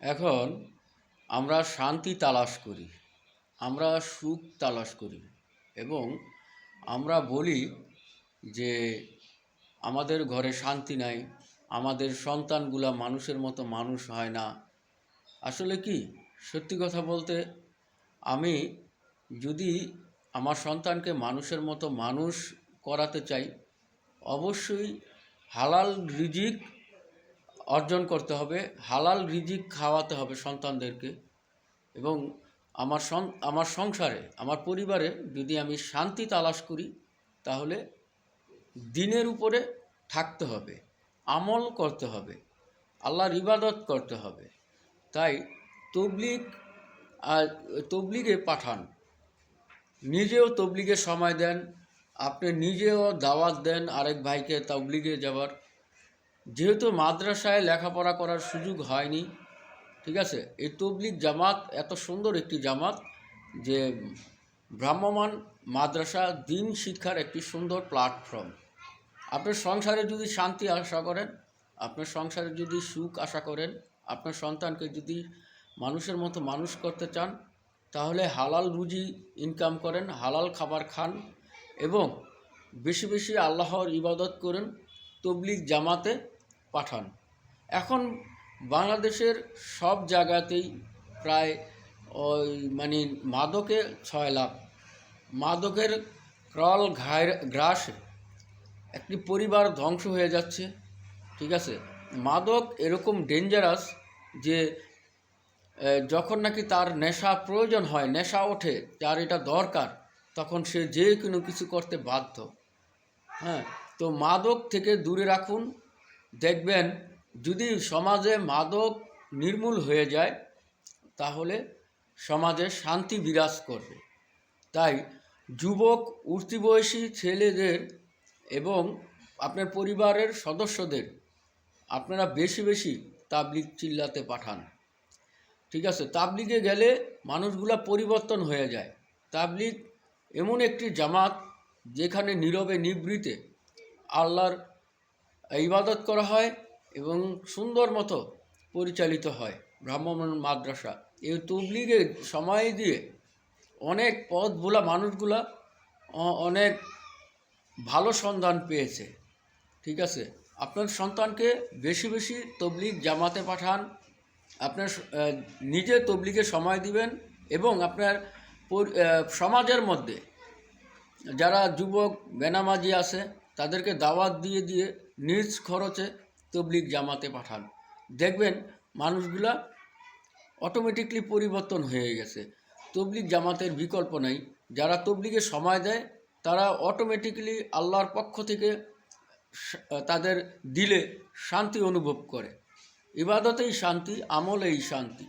এখন আমরা শান্তি তালাশ করি, আমরা সুখ তালাশ করি এবং আমরা বলি যে আমাদের ঘরে শান্তি নাই, আমাদের সন্তানগুলা মানুষের মতো মানুষ হয় না। আসলে কি? সত্যি কথা বলতে আমি যদি আমার সন্তানকে মানুষের মতো মানুষ করাতে চাই, অবশ্যই হালাল রিজিক অর্জন করতে হবে, হালাল রিজিক খাওয়াতে হবে সন্তানদেরকে। এবং আমার আমার সংসারে, আমার পরিবারে যদি আমি শান্তি তালাশ করি, তাহলে দিনের উপরে থাকতে হবে, আমল করতে হবে, আল্লাহর ইবাদত করতে হবে। তাই তবলিগ তবলিগে পাঠান। নিজেও তবলিগে সময় দেন, আপনি নিজেও দাওয়াত দেন আরেক ভাইকে তবলিগে যাওয়ার। যেহেতু মাদ্রাসায় লেখাপড়া করার সুযোগ হয়নি, ঠিক আছে? এই তবলিগ জামাত এত সুন্দর একটি জামাত যে ভ্রাম্যমান মাদ্রাসা দিন শিক্ষার একটি সুন্দর প্ল্যাটফর্ম আপনার সংসারে যদি শান্তি আশা করেন, আপনার সংসারে যদি সুখ আশা করেন, আপনার সন্তানকে যদি মানুষের মতো মানুষ করতে চান, তাহলে হালাল রুজি ইনকাম করেন, হালাল খাবার খান এবং বেশি বেশি আল্লাহর ইবাদত করেন তবলিগ জামাতে। পাঠান। এখন বাংলাদেশের সব জায়গাতেই প্রায় ওই মানে মাদকে ছয় লাখ। মাদকের ক্রল গ্রাসে একটি পরিবার ধ্বংস হয়ে যাচ্ছে, ঠিক আছে? মাদক এরকম ডেঞ্জারাস যে যখন নাকি তার নেশা প্রয়োজন হয়, নেশা ওঠে, যার এটা দরকার, তখন সে যে কোনো কিছু করতে বাধ্য। হ্যাঁ তো মাদক থেকে দূরে রাখুন দেখবেন যদি সমাজে মাদক নির্মূল হয়ে যায়, তাহলে সমাজে শান্তি বিরাজ করবে। তাই যুবক উঠতি বয়সী ছেলেদের এবং আপনার পরিবারের সদস্যদের আপনারা বেশি বেশি তাবলিগ চিল্লাতে পাঠান। ঠিক আছে, তাবলিগে গেলে মানুষগুলা পরিবর্তন হয়ে যায়। তাবলিগ এমন একটি জামাত যেখানে নীরবে নিবৃতে আল্লাহর ইবাদত করা হয় এবং সুন্দর মতো পরিচালিত হয় ব্রাহ্মণ মাদ্রাসা। এই তবলিগে সময় দিয়ে অনেক পথ ভোলা মানুষগুলা অনেক ভালো সন্ধান পেয়েছে। ঠিক আছে? আপনার সন্তানকে বেশি বেশি তবলিগ জামাতে পাঠান, আপনার নিজে তবলিগে সময় দিবেন এবং আপনার সমাজের মধ্যে যারা যুবক বেনামাজি আছে তাদেরকে দাওয়াত দিয়ে দিয়ে নিজ খরচে তবলিগ জামাতে পাঠান। দেখবেন মানুষগুলা অটোমেটিকলি পরিবর্তন হয়ে গেছে। তবলিগ জামাতের বিকল্প নেই। যারা তবলিগে সময় দেয়, তারা অটোমেটিক্যালি আল্লাহর পক্ষ থেকে তাদের দিলে শান্তি অনুভব করে। ইবাদতেই শান্তি, আমলেই শান্তি।